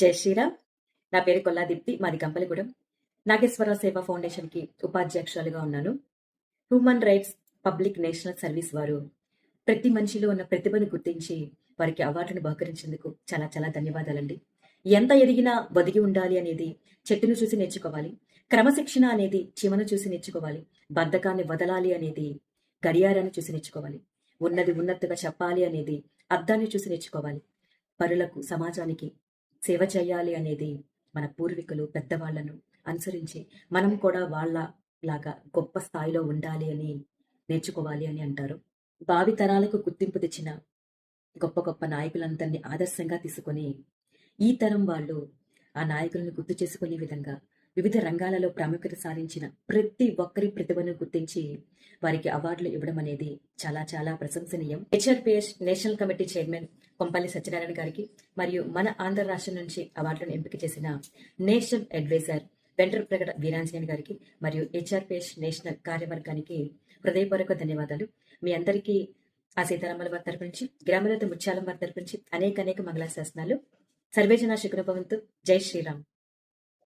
జై శ్రీరామ్. నా పేరు కొల్లాదీప్తి మాది కంపలిగూడెం నాగేశ్వరరావు సేవా ఫౌండేషన్కి ఉపాధ్యక్షురాలుగా ఉన్నాను. Human rights public national service వారు ప్రతి మనిషిలో ఉన్న ప్రతిభను గుర్తించి వారికి అవార్డును బహుకరించేందుకు చాలా చాలా ధన్యవాదాలండి. ఎంత ఎదిగినా బతికి ఉండాలి అనేది చెట్టును చూసి నేర్చుకోవాలి. క్రమశిక్షణ అనేది చీమను చూసి నేర్చుకోవాలి. బద్ధకాన్ని వదలాలి అనేది గడియారాన్ని చూసి నేర్చుకోవాలి. ఉన్నది ఉన్నట్టుగా చెప్పాలి అనేది అర్థాన్ని చూసి నేర్చుకోవాలి. పరులకు సమాజానికి సేవ చేయాలి అనేది మన పూర్వీకులు పెద్దవాళ్ళను అనుసరించి మనం కూడా వాళ్ళ లాగా గొప్ప స్థాయిలో ఉండాలి అని నేర్చుకోవాలి అని అంటారు. భావి తరాలకు గుర్తింపు తెచ్చిన గొప్ప గొప్ప నాయకులందరినీ ఆదర్శంగా తీసుకొని ఈ తరం వాళ్ళు ఆ నాయకులను గుర్తు చేసుకునే విధంగా వివిధ రంగాలలో ప్రాముఖ్యత సాధించిన ప్రతి ఒక్కరి ప్రతిభను గుర్తించి వారికి అవార్డులు ఇవ్వడం అనేది చాలా చాలా ప్రశంసనీయం. HRPS national committee chairman Kompalli Satyanarayana గారికి మరియు మన ఆంధ్ర రాష్ట్రం నుంచి అవార్డులను ఎంపిక చేసిన నేషనల్ అడ్వైజర్ వెంటర్ వెంట్రప్రగడ వీరాంజనేయుని గారికి మరియు హెచ్ఆర్పిఎస్ నేషనల్ కార్యవర్గానికి హృదయపూర్వక ధన్యవాదాలు. మీ అందరికీ ఆ సీతారామల వారి తరపు నుంచి గ్రామలత ముత్యాలం వారి తరపు నుంచి అనేక అనేక మంగళాశాసనాలు. సర్వేజన శుక్రభవంతు. జై శ్రీరామ్.